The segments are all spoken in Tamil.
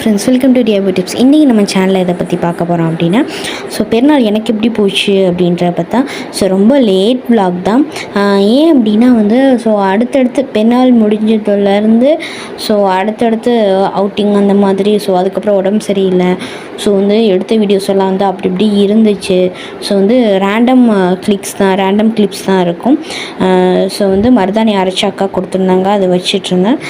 Friends welcome to DIP tips இன்றைக்கி நம்ம சேனலில் இதை பற்றி பார்க்க போகிறோம் அப்படின்னா ஸோ பெருநாள் எனக்கு எப்படி போச்சு அப்படின்றத பார்த்தா ஸோ ரொம்ப லேட் vlog தான். ஏன் அப்படின்னா வந்து ஸோ அடுத்தடுத்து பெருநாள் முடிஞ்சதுலேருந்து ஸோ அடுத்தடுத்து அவுட்டிங் அந்த மாதிரி ஸோ அதுக்கப்புறம் உடம்பு சரியில்லை. ஸோ வந்து எடுத்த வீடியோஸ் எல்லாம் வந்து அப்படி இப்படி இருந்துச்சு. ஸோ வந்து ரேண்டம் கிளிக்ஸ் தான் ரேண்டம் கிளிப்ஸ் தான் இருக்கும். ஸோ வந்து மருதாணி அரைச்சாக்கா கொடுத்துருந்தாங்க அதை வச்சிட்ருந்தேன்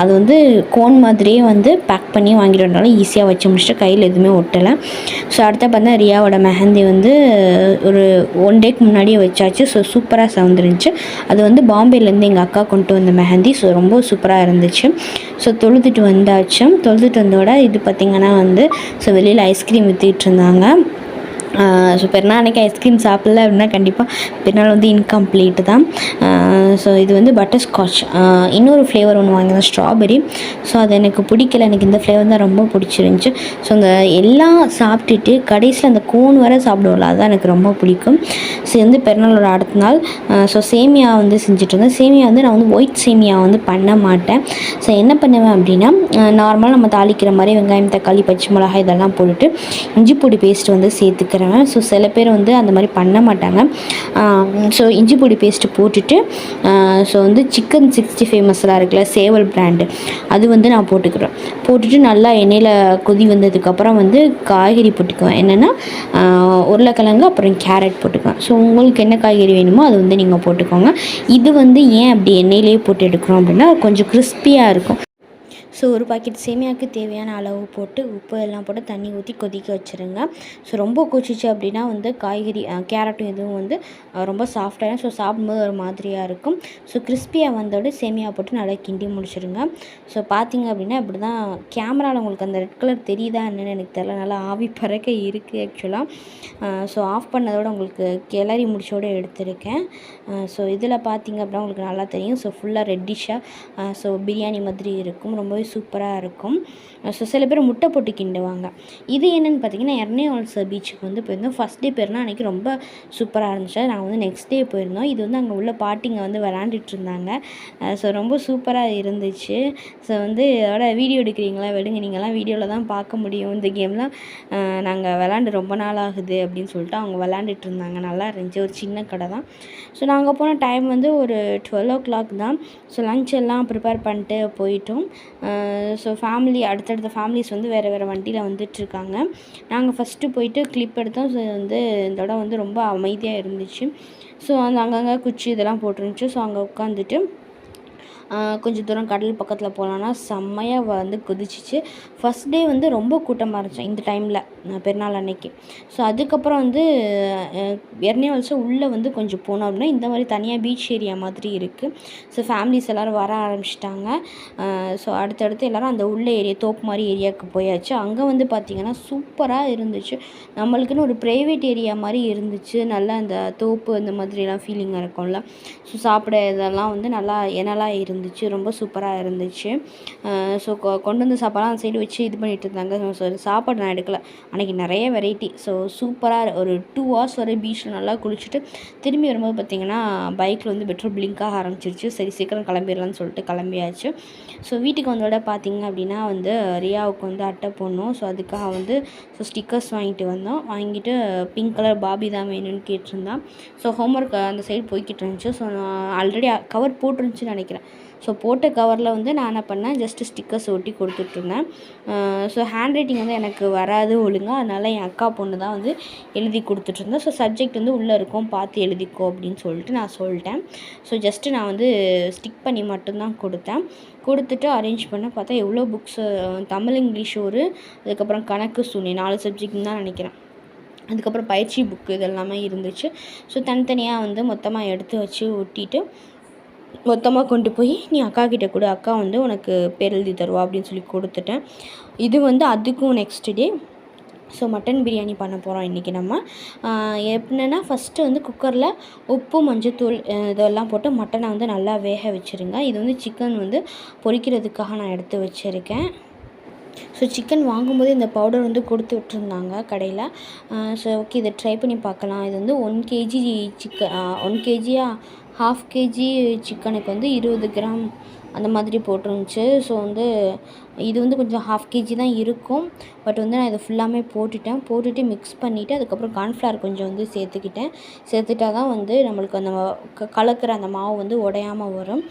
அது வந்து கோன் மாதிரியே வந்து பேக் பண்ணி வாங்கிட்டு வந்தாலும் ஈஸியாக வச்சு முடிச்சுட்டு கையில் எதுவுமே ஒட்டலை. ஸோ அடுத்த பார்த்தா ரியாவோட மெஹந்தி வந்து ஒரு ஒன் டேக்கு முன்னாடியே வச்சாச்சு. ஸோ சூப்பராக சவுந்துருந்துச்சு அது வந்து பாம்பேலேருந்து எங்கள் அக்கா கொண்டு வந்த மெஹந்தி. ஸோ ரொம்ப சூப்பராக இருந்துச்சு. ஸோ தொழுதுட்டு வந்தாச்சும் தொழுதுட்டு வந்தோட இது பார்த்திங்கன்னா வந்து ஸோ வெளியில் ஐஸ்கிரீம் விற்றுட்டு இருந்தாங்க. ஸோ பெருநாள் அன்றைக்கி ஐஸ்கிரீம் சாப்பிடல அப்படின்னா கண்டிப்பாக பெருநாள் வந்து இன்கம்ப்ளீட் தான். ஸோ இது வந்து பட்டர் ஸ்காட்ச் இன்னொரு ஃப்ளேவர் ஒன்று வாங்கினேன் ஸ்ட்ராபெரி ஸோ அது எனக்கு பிடிக்கல. எனக்கு இந்த ஃப்ளேவர் தான் ரொம்ப பிடிச்சிருந்துச்சி. ஸோ அந்த எல்லாம் சாப்பிட்டுட்டு கடைசியில் அந்த கோன் வர சாப்பிடுவோம்ல அதுதான் எனக்கு ரொம்ப பிடிக்கும். ஸோ வந்து பெருநாளோட அடுத்த நாள். ஸோ சேமியா வந்து செஞ்சுட்டு இருந்தேன். சேமியா வந்து நான் வந்து ஒயிட் சேமியா வந்து பண்ண மாட்டேன். ஸோ என்ன பண்ணுவேன் அப்படின்னா நார்மலாக நம்ம தாளிக்கிற மாதிரி வெங்காயம் தக்காளி பச்சை மிளகாய் இதெல்லாம் போட்டுட்டு இஞ்சி பொடி பேஸ்ட் வந்து சேர்த்துக்கிறேன். ஸோ சில பேர் வந்து அந்த மாதிரி பண்ண மாட்டாங்க. ஸோ இஞ்சி பொடி பேஸ்ட்டு போட்டுட்டு ஸோ வந்து சிக்கன் சிக்ஸ்டி ஃபைவ் மசாலா இருக்குல்ல சேவல் பிராண்டு அது வந்து நான் போட்டுக்கிறேன். போட்டுட்டு நல்லா எண்ணெயில் கொதி வந்ததுக்கப்புறம் வந்து காய்கறி போட்டுக்குவேன். என்னென்னா உருளைக்கிழங்கு அப்புறம் கேரட் போட்டுக்குவேன். ஸோ உங்களுக்கு என்ன காய்கறி வேணுமோ அது வந்து நீங்கள் போட்டுக்கோங்க. இது வந்து ஏன் அப்படி எண்ணெயிலேயே போட்டு எடுக்கிறோம் அப்படின்னா கொஞ்சம் கிறிஸ்பியாக இருக்கும். ஸோ ஒரு பாக்கெட் சேமியாவுக்கு தேவையான அளவு போட்டு உப்பு எல்லாம் போட்டு தண்ணி ஊற்றி கொதிக்க வச்சுருங்க. ஸோ ரொம்ப கொச்சிச்சு அப்படின்னா வந்து காய்கறி கேரட்டும் இதுவும் வந்து ரொம்ப சாஃப்டாகிடும் ஸோ சாப்பிடும்போது ஒரு மாதிரியாக இருக்கும். ஸோ கிறிஸ்பியாக வந்தோட சேமியா போட்டு நல்லா கிண்டி முடிச்சிடுங்க ஸோ பார்த்தீங்க அப்படின்னா இப்படி தான் கேமராவில் உங்களுக்கு அந்த ரெட் கலர் தெரியுதா என்னென்னு எனக்கு தெரியல. நல்லா ஆவி பறக்க இருக்குது ஆக்சுவலாக ஸோ ஆஃப் பண்ணதோட உங்களுக்கு கிளறி முடிச்சோட எடுத்திருக்கேன். ஸோ இதில் பார்த்தீங்க அப்படின்னா உங்களுக்கு நல்லா தெரியும். ஸோ ஃபுல்லாக ரெட்டிஷாக ஸோ பிரியாணி மாதிரி இருக்கும். ரொம்பவே சூப்பராக இருக்கும். ஸோ சில பேர் முட்டை போட்டு கிண்டுவாங்க. இது என்னென்னு பார்த்தீங்கன்னா எர்னேவால்ஸ் பீச்சுக்கு வந்து போயிருந்தோம். ஃபஸ்ட் டே போயிருந்தோம். அன்றைக்கி ரொம்ப சூப்பராக இருந்துச்சு. நாங்கள் வந்து நெக்ஸ்ட் டே போயிருந்தோம். இது வந்து அங்கே உள்ள பாட்டிங்க வந்து விளாண்டுட்டு இருந்தாங்க. ஸோ ரொம்ப சூப்பராக இருந்துச்சு. ஸோ வந்து அதோட வீடியோ எடுக்கிறீங்களா? விடுங்க. நீங்கள்லாம் வீடியோவில் தான் பார்க்க முடியும். இந்த கேம்லாம் நாங்கள் விளாண்டு ரொம்ப நாள் ஆகுது அப்படின்னு சொல்லிட்டு அவங்க விளாண்டுட்டு இருந்தாங்க. நல்லா இருந்துச்சு. ஒரு சின்ன கடை தான். ஸோ நாங்கள் போன டைம் வந்து ஒரு டுவெல் ஓ கிளாக் தான். ஸோ லஞ்ச் எல்லாம் ப்ரிப்பேர் பண்ணிட்டு போயிட்டோம். ஸோ ஃபேமிலி அடுத்தடுத்த ஃபேமிலிஸ் வந்து வேறு வேறு வண்டியில் வந்துட்டுருக்காங்க. நாங்கள் ஃபஸ்ட்டு போயிட்டு கிளிப் எடுத்தோம். ஸோ வந்து இந்த இடம் வந்து ரொம்ப அமைதியாக இருந்துச்சு. ஸோ அந்த அங்கங்கே குச்சி இதெல்லாம் போட்டுருந்துச்சு. ஸோ அங்கே உட்காந்துட்டு கொஞ்சம் தூரம் கடல் பக்கத்தில் போகலான்னா செம்மையாக வந்து குதிச்சிச்சு. ஃபஸ்ட் டே வந்து ரொம்ப கூட்டமாக இருந்துச்சு இந்த டைமில் பெருநாள் அன்னைக்கு. ஸோ அதுக்கப்புறம் வந்து எர்னியால்ஸு உள்ளே வந்து கொஞ்சம் போனோம் அப்படின்னா இந்த மாதிரி தனியாக பீச் ஏரியா மாதிரி இருக்குது ஸோ ஃபேமிலிஸ் எல்லோரும் வர ஆரம்பிச்சிட்டாங்க. ஸோ அடுத்தடுத்து எல்லோரும் அந்த உள்ள ஏரியா தோப்பு மாதிரி ஏரியாவுக்கு போயாச்சு. அங்கே வந்து பார்த்திங்கன்னா சூப்பராக இருந்துச்சு. நம்மளுக்குன்னு ஒரு ப்ரைவேட் ஏரியா மாதிரி இருந்துச்சு. நல்லா அந்த தோப்பு அந்த மாதிரிலாம் ஃபீலிங்காக இருக்கும்ல. ஸோ சாப்பிட இதெல்லாம் வந்து நல்லா எனலாக இருந்துச்சு? இருந்துச்சு ரொம்ப சூப்பராக இருந்துச்சு. ஸோ கொண்டு வந்து சாப்பாடுலாம் அந்த சைடு வச்சு இது பண்ணிகிட்டு இருந்தாங்க. ஸோ சாப்பாடு நான் எடுக்கல. அன்றைக்கி நிறைய வெரைட்டி ஸோ சூப்பராக ஒரு டூ ஹவர்ஸ் வரை பீச்சில் நல்லா குளிச்சுட்டு திரும்பி வரும்போது பார்த்திங்கன்னா பைக்கில் வந்து பெட்ரோல் பிளிங்காக ஆரம்பிச்சிருச்சு. சரி சீக்கிரம் கிளம்பிடலான்னு சொல்லிட்டு கிளம்பியாச்சு. ஸோ வீட்டுக்கு வந்தோட பார்த்திங்க அப்படின்னா வந்து ரியாவுக்கு வந்து அட்டை போடணும். ஸோ அதுக்காக வந்து ஸோ ஸ்டிக்கர்ஸ் வாங்கிட்டு வந்தோம். வாங்கிட்டு பிங்க் கலர் பாபி தான் வேணும்னு கேட்டிருந்தான் ஸோ ஹோம்ஒர்க் அந்த சைடு போய்கிட்டு இருந்துச்சு. ஸோ நான் ஆல்ரெடி கவர் போட்டுருந்துச்சுன்னு நினைக்கிறேன். ஸோ போட்ட கவரில் வந்து நான் என்ன பண்ணேன்? ஜஸ்ட்டு ஸ்டிக்கர்ஸ் ஒட்டி கொடுத்துட்ருந்தேன். ஸோ ஹேண்ட் ரைட்டிங் வந்து எனக்கு வராது ஒழுங்காக அதனால் என் அக்கா பொண்ணு தான் வந்து எழுதி கொடுத்துட்ருந்தேன் ஸோ சப்ஜெக்ட் வந்து உள்ளே இருக்கும். பார்த்து எழுதிக்கோ அப்படின்னு சொல்லிட்டு நான் சொல்லிட்டேன். ஸோ ஜஸ்ட்டு நான் வந்து ஸ்டிக் பண்ணி மட்டும்தான் கொடுத்தேன். கொடுத்துட்டு அரேஞ்ச் பண்ண பார்த்தா எவ்வளோ புக்ஸு தமிழ் இங்கிலீஷ் ஒரு அதுக்கப்புறம் கணக்கு சுனி நாலு சப்ஜெக்ட்னு தான் நினைக்கிறேன். அதுக்கப்புறம் பயிற்சி புக்கு இதெல்லாமே இருந்துச்சு. ஸோ தனித்தனியாக வந்து மொத்தமாக எடுத்து வச்சு ஒட்டிட்டு மொத்தமாக கொண்டு போய் நீ அக்கா கிட்டே கொடு அக்கா வந்து உனக்கு பேர் எழுதி தருவா அப்படின்னு சொல்லி கொடுத்துட்டேன். இது வந்து அதுக்கும் next day so mutton biryani பண்ண போகிறோம் இன்றைக்கி நம்ம. எப்படின்னா ஃபஸ்ட்டு வந்து குக்கரில் உப்பு மஞ்சத்தூள் இதெல்லாம் போட்டு மட்டனை வந்து நல்லா வேக வச்சுருங்க. இது வந்து சிக்கன் வந்து பொரிக்கிறதுக்காக நான் எடுத்து வச்சுருக்கேன். ஸோ சிக்கன் வாங்கும்போது இந்த பவுடர் வந்து கொடுத்து விட்டுருந்தாங்க கடையில். ஸோ ஓகே இதை ட்ரை பண்ணி பார்க்கலாம். இது வந்து ஒன் கேஜி சிக்கன் ஒன் கேஜியாக ஹாஃப் கேஜி சிக்கனுக்கு வந்து இருபது கிராம் அந்த மாதிரி போட்டிருந்துச்சு. ஸோ வந்து இது வந்து கொஞ்சம் ஹாஃப் கேஜி தான் இருக்கும். பட் வந்து நான் இதை ஃபுல்லாமே போட்டுட்டேன். போட்டுட்டு மிக்ஸ் பண்ணிவிட்டு அதுக்கப்புறம் கார்ன்ஃப்ளவர் கொஞ்சம் வந்து சேர்த்துக்கிட்டேன். சேர்த்துட்டா தான் வந்து நம்மளுக்கு அந்த க கலக்கிற அந்த மாவு வந்து உடையாமல் வரும்.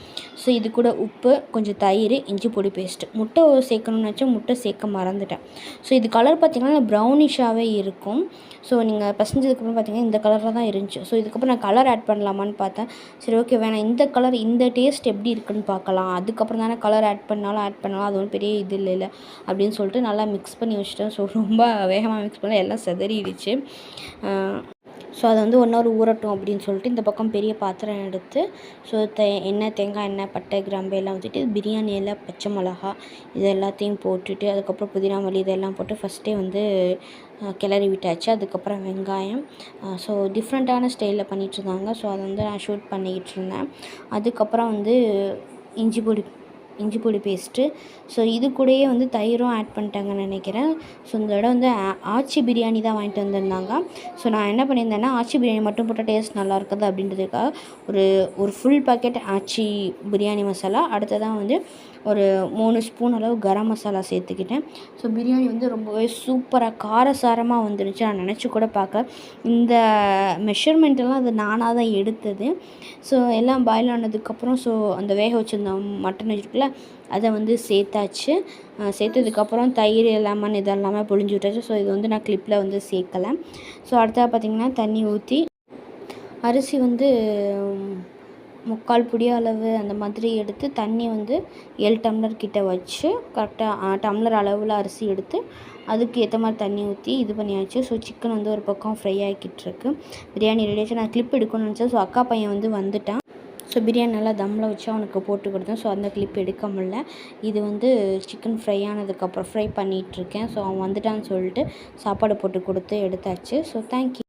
ஸோ இது கூட உப்பு கொஞ்சம் தயிர் இஞ்சி பொடி பேஸ்ட்டு முட்டை சேர்க்கணும்னு வச்சா முட்டை சேர்க்க மறந்துட்டேன். ஸோ இது கலர் பார்த்திங்கன்னா ப்ரௌனிஷாகவே இருக்கும். ஸோ நீங்கள் பசஞ்சதுக்கப்புறம் பார்த்தீங்கன்னா இந்த கலரில் தான் இருந்துச்சு. ஸோ இதுக்கப்புறம் நான் கலர் ஆட் பண்ணலாமான்னு பார்த்தேன். சரி ஓகே வேணாம். இந்த கலர் இந்த டேஸ்ட் எப்படி இருக்குன்னு பார்க்கலாம். அதுக்கப்புறம் தானே கலர் ஆட் பண்ணாலும் ஆட் பண்ணாலும் அது ஒன்றும் பெரிய இது இல்லைல்ல அப்படின்னு சொல்லிட்டு நல்லா மிக்ஸ் பண்ணி வச்சுட்டேன். ஸோ ரொம்ப வேகமாக மிக்ஸ் பண்ண எல்லாம் செதறிடுச்சு. ஸோ அதை வந்து ஒன் ஹவர் ஊறட்டும் அப்படின்னு சொல்லிட்டு இந்த பக்கம் பெரிய பாத்திரம் எடுத்து ஸோ தே எண்ணெய் தேங்காய் எண்ணெய் பட்டை கிராம்பு எல்லாம் ஊற்றிட்டு பிரியாணி எல்லாம் பச்சை மிளகா இது எல்லாத்தையும் போட்டுட்டு அதுக்கப்புறம் புதினா மல்லி இதெல்லாம் போட்டு ஃபஸ்ட்டே வந்து கிளறி விட்டாச்சு. அதுக்கப்புறம் வெங்காயம். ஸோ டிஃப்ரெண்ட்டான ஸ்டைலில் பண்ணிகிட்ருந்தாங்க ஸோ அதை வந்து நான் ஷூட் பண்ணிக்கிட்டு இருந்தேன். அதுக்கப்புறம் வந்து இஞ்சி பொடி இஞ்சி பொடி பேஸ்ட்டு. ஸோ இது கூடயே வந்து தயிரும் ஆட் பண்ணிட்டாங்கன்னு நினைக்கிறேன். ஸோ இந்த இடம் வந்து ஆச்சி பிரியாணி தான் வாங்கிட்டு வந்திருந்தாங்க. ஸோ நான் என்ன பண்ணியிருந்தேன்னா ஆச்சி பிரியாணி மட்டும் போட்டால் டேஸ்ட் நல்லா இருக்குது அப்படின்றதுக்காக ஒரு ஒரு ஃபுல் பாக்கெட் ஆச்சி பிரியாணி மசாலா. அடுத்ததான் வந்து ஒரு மூணு ஸ்பூன் அளவு கரம் மசாலா சேர்த்துக்கிட்டேன். ஸோ பிரியாணி வந்து ரொம்பவே சூப்பராக காரசாரமாக வந்துருச்சு. நான் நினச்சி கூட பார்க்க இந்த மெஷர்மெண்ட்டெல்லாம் அது நானாக தான் எடுத்தது. ஸோ எல்லாம் பாயில் ஆனதுக்கப்புறம் ஸோ அந்த வேக வச்சுருந்த மட்டன் வச்சுருக்குல்ல அதை வந்து சேர்த்தாச்சு. சேர்த்ததுக்கப்புறம் தயிர் லெமன் இதெல்லாமே பொழிஞ்சு விட்டாச்சு. ஸோ இது வந்து நான் கிளிப்பில் வந்து சேர்க்கலை ஸோ அடுத்தது பார்த்திங்கன்னா தண்ணி ஊற்றி அரிசி வந்து முக்கால் புடி அளவு அந்த மாதிரி எடுத்து தண்ணி வந்து ஏழு டம்ளர் கிட்ட வச்சு கரெக்டாக டம்ளர் அளவில் அரிசி எடுத்து அதுக்கு ஏற்ற மாதிரி தண்ணி ஊற்றி இது பண்ணியாச்சு. ஸோ சிக்கன் வந்து ஒரு பக்கம் ஃப்ரை ஆகிக்கிட்டுருக்கு பிரியாணி ரெடி ஆச்சு. நான் கிளிப் எடுக்கணும்னு நினச்சேன். ஸோ அக்கா பையன் வந்து வந்துட்டான். ஸோ பிரியாணி நல்லா தம்மில் வச்சு அவனுக்கு போட்டு கொடுத்தேன். ஸோ அந்த கிளிப் எடுக்க முடில இது வந்து சிக்கன் ஃப்ரை ஆனதுக்கப்புறம் ஃப்ரை பண்ணிகிட்ருக்கேன் ஸோ அவன் வந்துட்டான்னு சொல்லிட்டு சாப்பாடு போட்டு கொடுத்து எடுத்தாச்சு. So thank you